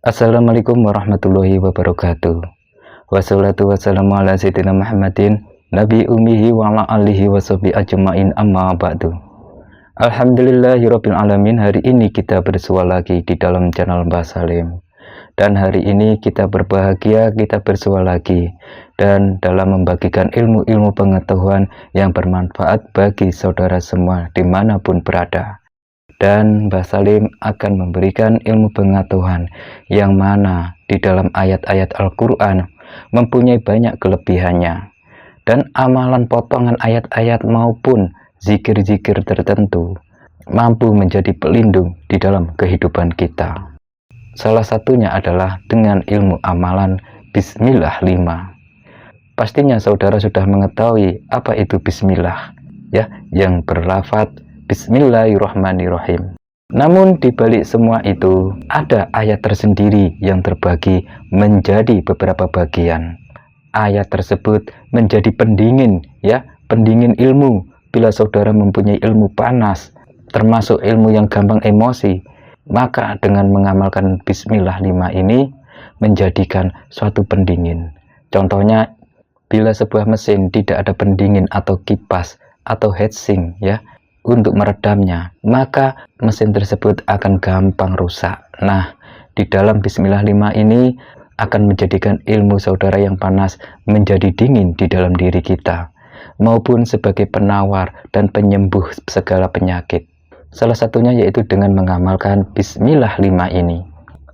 Assalamualaikum warahmatullahi wabarakatuh. Wassalatu wassalamu ala sayyidina Muhammadin Nabi umihi wa ala alihi wa ajma'in amma ba'du. Alhamdulillahirabbil alamin hari ini kita bersua lagi di dalam channel Mbah Salim. Dan hari ini kita berbahagia kita bersua lagi. Dan dalam membagikan ilmu-ilmu pengetahuan yang bermanfaat bagi saudara semua di mana pun berada dan Mbah Salim akan memberikan ilmu pengetahuan yang mana di dalam ayat-ayat Al-Quran mempunyai banyak kelebihannya. Dan amalan potongan ayat-ayat maupun zikir-zikir tertentu mampu menjadi pelindung di dalam kehidupan kita. Salah satunya adalah dengan ilmu amalan Bismillah 5 pastinya saudara sudah mengetahui apa itu Bismillah ya yang berlafat Bismillahirrahmanirrahim. Namun di balik semua itu ada ayat tersendiri yang terbagi menjadi beberapa bagian. Ayat tersebut menjadi pendingin ya, pendingin ilmu bila saudara mempunyai ilmu panas, termasuk ilmu yang gampang emosi, maka dengan mengamalkan bismillah 5 ini menjadikan suatu pendingin. Contohnya bila sebuah mesin tidak ada pendingin atau kipas atau heatsink ya, untuk meredamnya, maka mesin tersebut akan gampang rusak. Nah, di dalam Bismillah 5 ini akan menjadikan ilmu saudara yang panas menjadi dingin di dalam diri kita, maupun sebagai penawar dan penyembuh segala penyakit. Salah satunya yaitu dengan mengamalkan Bismillah 5 ini.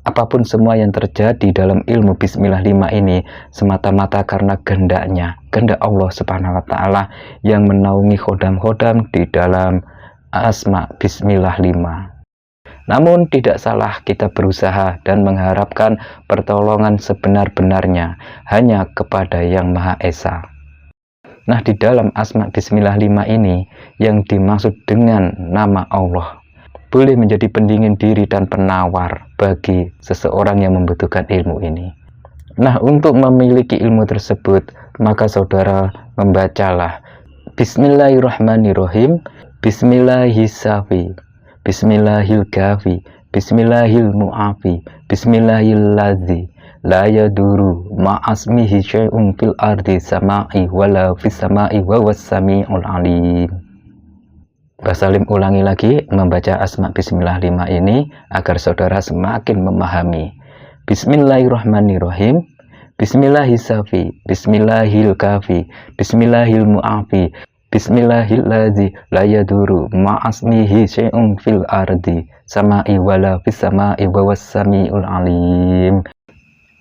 Apa pun semua yang terjadi dalam ilmu Bismillah 5 ini semata-mata karena kehendaknya, kehendak Allah Subhanahu wa taala yang menaungi khodam-khodam di dalam asma Bismillah 5. Namun tidak salah kita berusaha dan mengharapkan pertolongan sebenar-benarnya hanya kepada Yang Maha Esa. Nah, di dalam asma Bismillah 5 ini yang dimaksud dengan nama Allah boleh menjadi pendingin diri dan penawar bagi seseorang yang membutuhkan ilmu ini. Nah, untuk memiliki ilmu tersebut, maka saudara membacalah Bismillahirrahmanirrahim, Bismillahisafi, Bismillahilgafi, Bismillahilmu'afi, Bismillahilladzi, la yaduru ma'asmihi syai'un fil ardi sama'i wala fis sama'i wa was sami'ul alim. Mbah Salim ulangi lagi membaca asma bismillah 5 ini agar saudara semakin memahami. Bismillahirrahmanirrahim. Bismillahisafi, Bismillahil kafi, Bismillahil mu'afi, Bismillahilladzi la yaduru ma'asmihi syai'un fil ardi sama'i wala fis sama'i wa samiul alim.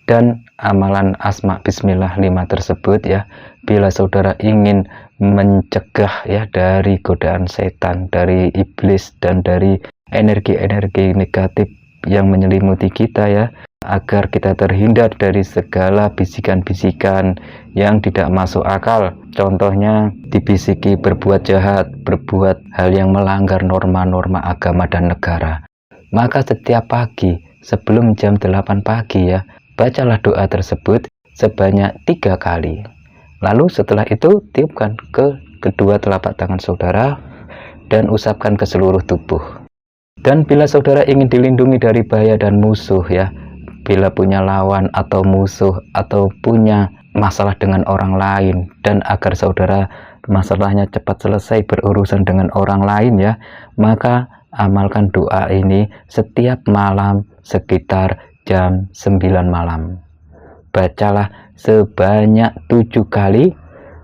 Dan amalan asma bismillah 5 tersebut ya, bila saudara ingin mencegah ya dari godaan setan, dari iblis dan dari energi-energi negatif yang menyelimuti kita ya agar kita terhindar dari segala bisikan-bisikan yang tidak masuk akal. Contohnya dibisiki berbuat jahat berbuat hal yang melanggar norma-norma agama dan negara. Maka setiap pagi sebelum jam 8 pagi ya bacalah doa tersebut sebanyak tiga kali. Lalu setelah itu tiupkan ke kedua telapak tangan saudara dan usapkan ke seluruh tubuh. Dan bila saudara ingin dilindungi dari bahaya dan musuh ya, bila punya lawan atau musuh atau punya masalah dengan orang lain dan agar saudara masalahnya cepat selesai berurusan dengan orang lain ya, maka amalkan doa ini setiap malam sekitar jam 9 malam. Bacalah sebanyak tujuh kali.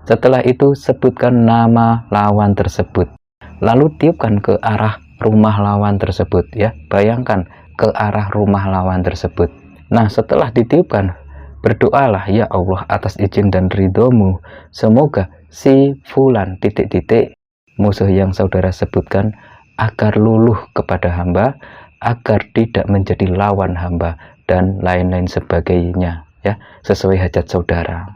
Setelah itu sebutkan nama lawan tersebut. Lalu tiupkan ke arah rumah lawan tersebut ya. Bayangkan ke arah rumah lawan tersebut. Nah setelah ditiupkan berdoalah ya Allah atas izin dan ridhomu. Semoga si fulan titik-titik musuh yang saudara sebutkan agar luluh kepada hamba agar tidak menjadi lawan hamba dan lain-lain sebagainya ya sesuai hajat saudara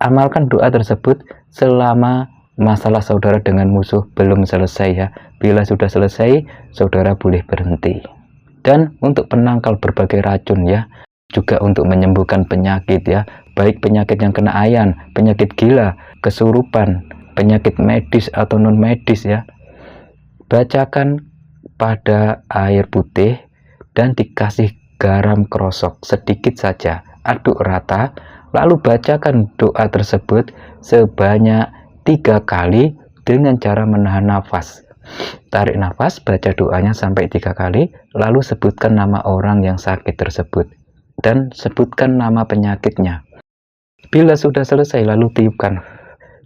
amalkan doa tersebut selama masalah saudara dengan musuh belum selesai ya. Bila sudah selesai saudara boleh berhenti. Dan untuk penangkal berbagai racun ya juga untuk menyembuhkan penyakit ya. Baik penyakit yang kena ayan penyakit gila kesurupan penyakit medis atau non medis ya. Bacakan pada air putih dan dikasih garam krosok sedikit saja, aduk rata, lalu bacakan doa tersebut sebanyak tiga kali dengan cara menahan nafas. Tarik nafas, baca doanya sampai tiga kali, lalu sebutkan nama orang yang sakit tersebut dan sebutkan nama penyakitnya. Bila sudah selesai, lalu tiupkan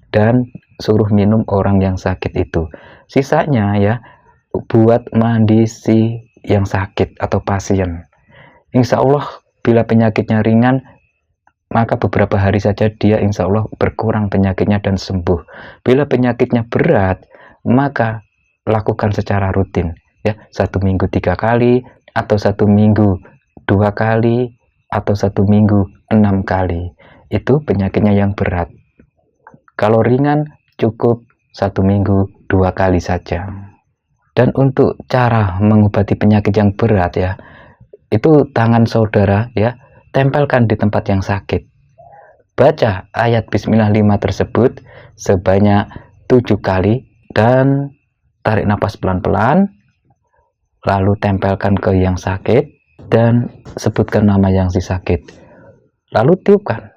dan suruh minum orang yang sakit itu. Sisanya ya, buat mandi si yang sakit atau pasien. Insya Allah, bila penyakitnya ringan, maka beberapa hari saja dia insya Allah berkurang penyakitnya dan sembuh. Bila penyakitnya berat, maka lakukan secara rutin ya. Satu minggu tiga kali atau satu minggu dua kali atau satu minggu enam kali. Itu penyakitnya yang berat. Kalau ringan cukup satu minggu dua kali saja. Dan untuk cara mengobati penyakit yang berat ya itu tangan saudara ya tempelkan di tempat yang sakit baca ayat bismillah 5 tersebut sebanyak tujuh kali dan tarik nafas pelan-pelan, lalu tempelkan ke yang sakit, dan sebutkan nama yang si sakit. Lalu tiupkan.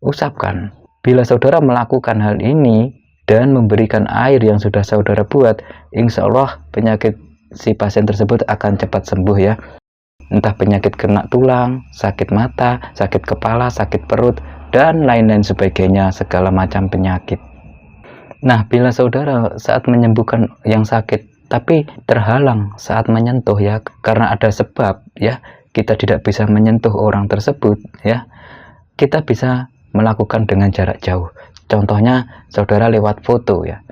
Usapkan. Bila saudara melakukan hal ini dan memberikan air yang sudah saudara buat, insya Allah penyakit si pasien tersebut akan cepat sembuh ya. Entah penyakit kena tulang, sakit mata, sakit kepala, sakit perut, dan lain-lain sebagainya, segala macam penyakit. Nah, bila saudara saat menyembuhkan yang sakit, tapi terhalang saat menyentuh ya, karena ada sebab ya, kita tidak bisa menyentuh orang tersebut ya, kita bisa melakukan dengan jarak jauh. Contohnya, saudara lewat foto ya,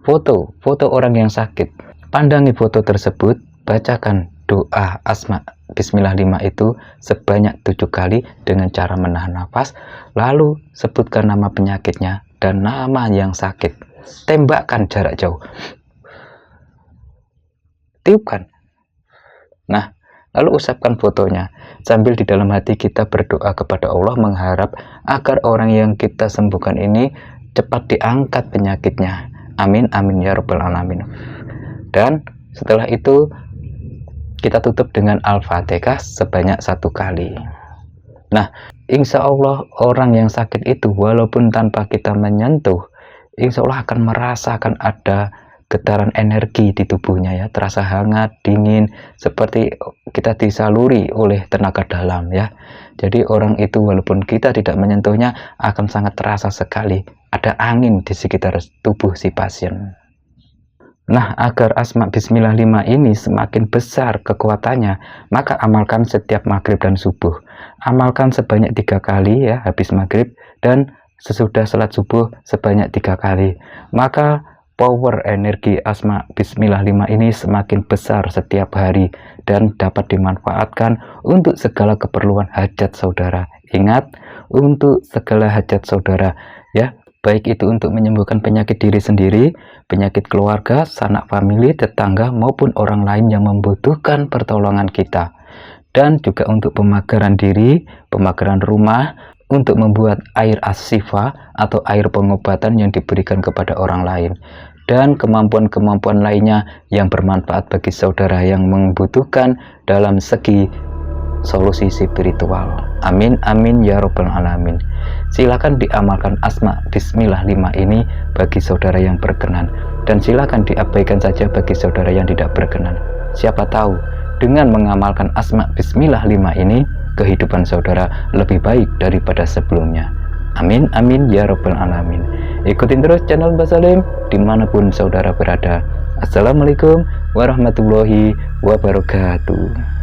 foto, foto orang yang sakit. Pandangi foto tersebut, bacakan doa asma. Bismillah 5 itu sebanyak tujuh kali dengan cara menahan nafas, lalu sebutkan nama penyakitnya dan nama yang sakit. Tembakkan jarak jauh. Tiupkan. Nah lalu usapkan fotonya. Sambil di dalam hati kita berdoa kepada Allah mengharap agar orang yang kita sembuhkan ini cepat diangkat penyakitnya. Amin amin ya rabbal alamin dan setelah itu kita tutup dengan Al-Fatihah sebanyak satu kali. Nah insya Allah orang yang sakit itu walaupun tanpa kita menyentuh insya Allah akan merasakan ada getaran energi di tubuhnya ya. Terasa hangat dingin seperti kita disaluri oleh tenaga dalam ya. Jadi orang itu walaupun kita tidak menyentuhnya akan sangat terasa sekali. Ada angin di sekitar tubuh si pasien Nah, agar asma bismillah 5 ini semakin besar kekuatannya, maka amalkan setiap maghrib dan subuh. Amalkan sebanyak tiga kali ya habis maghrib dan sesudah salat subuh sebanyak tiga kali. Maka power energi asma bismillah 5 ini semakin besar setiap hari dan dapat dimanfaatkan untuk segala keperluan hajat saudara. Ingat, untuk segala hajat saudara ya, baik itu untuk menyembuhkan penyakit diri sendiri, penyakit keluarga, sanak famili, tetangga maupun orang lain yang membutuhkan pertolongan kita. Dan juga untuk pemagaran diri, pemagaran rumah, untuk membuat air asifa atau air pengobatan yang diberikan kepada orang lain dan kemampuan-kemampuan lainnya yang bermanfaat bagi saudara yang membutuhkan dalam segi solusi spiritual. Amin amin ya robbal alamin. Silakan diamalkan asma bismillah 5 ini bagi saudara yang berkenan dan silakan diabaikan saja bagi saudara yang tidak berkenan. Siapa tahu dengan mengamalkan asma bismillah 5 ini kehidupan saudara lebih baik daripada sebelumnya. Amin, amin, ya Rabbal Alamin. Ikutin terus channel Basalim di mana pun saudara berada. Assalamualaikum warahmatullahi wabarakatuh.